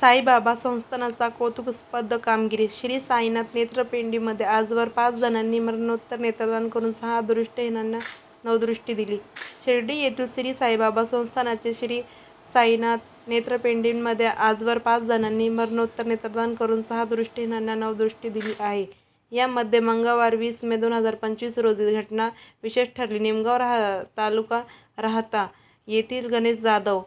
साईबाबा संस्थानाचा कौतुकस्पद कामगिरी. श्री साईनाथ नेत्रपेंडीमध्ये आजवर पाच जणांनी मरणोत्तर नेत्रदान करून सहा दृष्टहीनांना नवदृष्टी दिली. शिर्डी येथील श्री साईबाबा संस्थानाचे श्री साईनाथ नेत्रपेंडीमध्ये आजवर पाच जणांनी मरणोत्तर नेत्रदान करून सहा दृष्टीहीनांना नवदृष्टी दिली आहे. यामध्ये मंगळवार वीस मे दोन हजार पंचवीस रोजी घटना विशेष ठरली. निमगाव राहा तालुका राहता येथील गणेश जाधव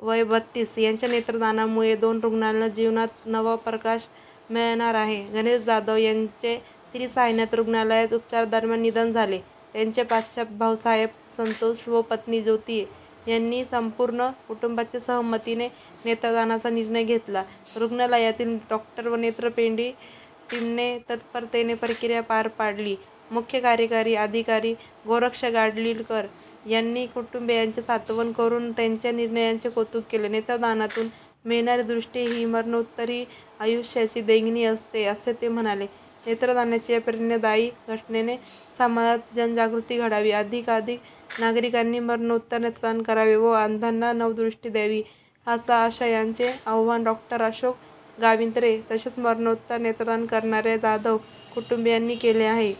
वय बत्तीस. यांच्या नेत्रदानामुळे दोन रुग्णांना जीवनात नवा प्रकाश मिळणार आहे. गणेश जाधव यांचे श्री साईनाथ रुग्णालयात उपचारादरम्यान निधन झाले. त्यांचे पाश्चात भाऊसाहेब संतोष व पत्नी ज्योती यांनी संपूर्ण कुटुंबाच्या सहमतीने नेत्रदानाचा निर्णय घेतला. रुग्णालयातील डॉक्टर व नेत्रपेंडी टीमने तत्परतेने प्रक्रिया पार पाडली. मुख्य कार्यकारी अधिकारी गोरक्ष गाडलीकर यांनी कुटुंबियांचे सात्वन करून त्यांच्या निर्णयांचे कौतुक केले. नेत्रदानातून मिळणारी दृष्टी ही मरणोत्तरी आयुष्याची देणगी असते असे ते म्हणाले. नेत्रदानाची या प्रेरणादायी घटनेने समाजात जनजागृती घडावी. अधिकाधिक नागरिकांनी मरणोत्तर नेत्रदान करावे व अंधांना नवदृष्टी द्यावी असा आशा यांचे आव्हान डॉक्टर अशोक गाविंत्रे तसेच मरणोत्तर नेत्रदान करणाऱ्या जाधव कुटुंबियांनी केले आहे.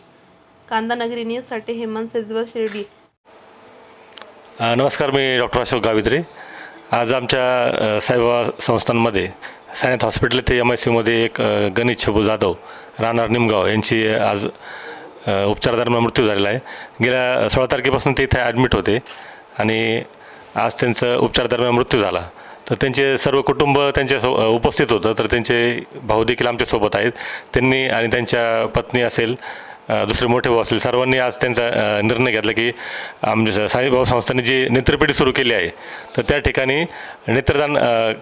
कांदानगरी न्यूजसाठी हेमंत सेजवल शिर्डी. नमस्कार मी डॉक्टर अशोक गावित्रे. आज आमच्या साईबाबा संस्थांमध्ये सायनाथ हॉस्पिटल येथे एम आय सीमध्ये एक गणेश छबू जाधव राहणार निमगाव यांची आज उपचारादरम्यान मृत्यू झालेला आहे. गेल्या सोळा तारखेपासून ते इथे ॲडमिट होते आणि आज त्यांचं उपचारादरम्यान मृत्यू झाला. तर त्यांचे सर्व कुटुंब त्यांच्या सो उपस्थित होतं तर त्यांचे भाऊ देखील आमच्यासोबत आहेत. त्यांनी आणि त्यांच्या पत्नी असेल दुसरे मोठे भाऊ असतील. सर्वांनी आज त्यांचा निर्णय घेतला की आमच्या साईबाबा संस्थांनी जी नेत्रपेढी सुरू केली आहे तर त्या ठिकाणी नेत्रदान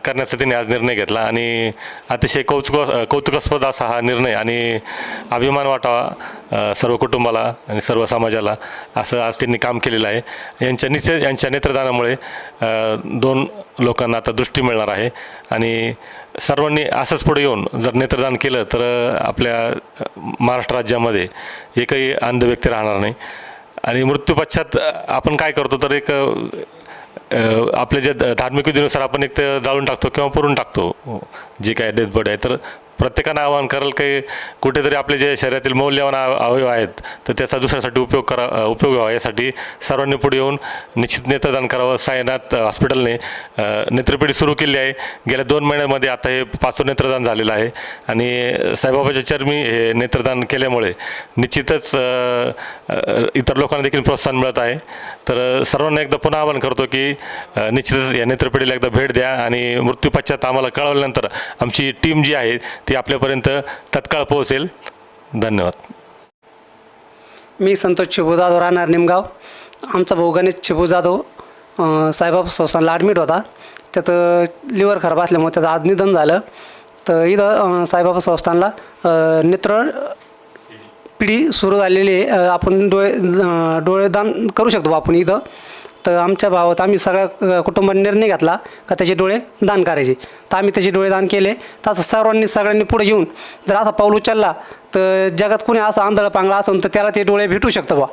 करण्याचा त्यांनी आज निर्णय घेतला. आणि अतिशय कौतुक कौतुकास्पद असा हा निर्णय आणि अभिमान वाटावा सर्व कुटुंबाला आणि सर्व समाजाला असं आज त्यांनी काम केलेलं आहे. यांच्या निश्चय यांच्या नेत्रदानामुळे दोन लोकांना आता दृष्टी मिळणार आहे. आणि सर्वांनी असंच पुढे येऊन जर नेत्रदान केलं तर आपल्या महाराष्ट्र राज्यामध्ये एकही अंध व्यक्ती राहणार नाही. आणि मृत्यूपश्चात आपण काय करतो तर एक आपले आपल्या ज्या धार्मिक विधीनुसार आपण एक तर जाळून टाकतो किंवा पुरून टाकतो. जे काय डेथ बॉडी आहे तर प्रत्येकानं आवाहन कराल की कुठेतरी आपले जे शरीरातील मौल्यवान अवयव आहेत तर त्याचा दुसऱ्यासाठी उपयोग करा उपयोग व्हावा. यासाठी सर्वांनी पुढे येऊन निश्चित नेत्रदान करावं. साईनाथ हॉस्पिटलने नेत्रपिढी नेत्रपेढी सुरू केली आहे. गेल्या दोन महिन्यामध्ये आता हे पाचवं नेत्रदान झालेलं आहे. आणि साईबाबाच्या चरमी हे नेत्रदान केल्यामुळे निश्चितच इतर लोकांना देखील प्रोत्साहन मिळत आहे. तर सर्वांना एकदा पुन्हा आवाहन करतो की निश्चितच या नेत्रपेढीला एकदा भेट द्या. आणि मृत्यू पश्चात आम्हाला कळवल्यानंतर आमची टीम जी आहे ती आपल्यापर्यंत तत्काळ पोहोचेल. धन्यवाद. मी संतोष चिबू जाधव राहणार निमगाव. आमचा भाऊ गणेश चिबू जाधव अं, साईबाबा संस्थानला ॲडमिट होता. त्यात लिव्हर खराब असल्यामुळे त्याचं आज निधन झालं. तर इथं साईबाबा संस्थानला नेत्र पिढी सुरू झालेली आहे. आपण डोळे डोळेदान करू शकतो बा आपण इथं. तर आमच्या भावात आम्ही सगळ्या कुटुंबाने निर्णय घेतला का त्याचे डोळे दान करायचे. तर आम्ही त्याचे डोळे दान केले. तर असं सर्वांनी सगळ्यांनी पुढे येऊन जर असा पाऊल उचलला तर जगात कोणी असं आंधळं पांगळा असेल तर त्याला ते डोळे भेटू शकतं बा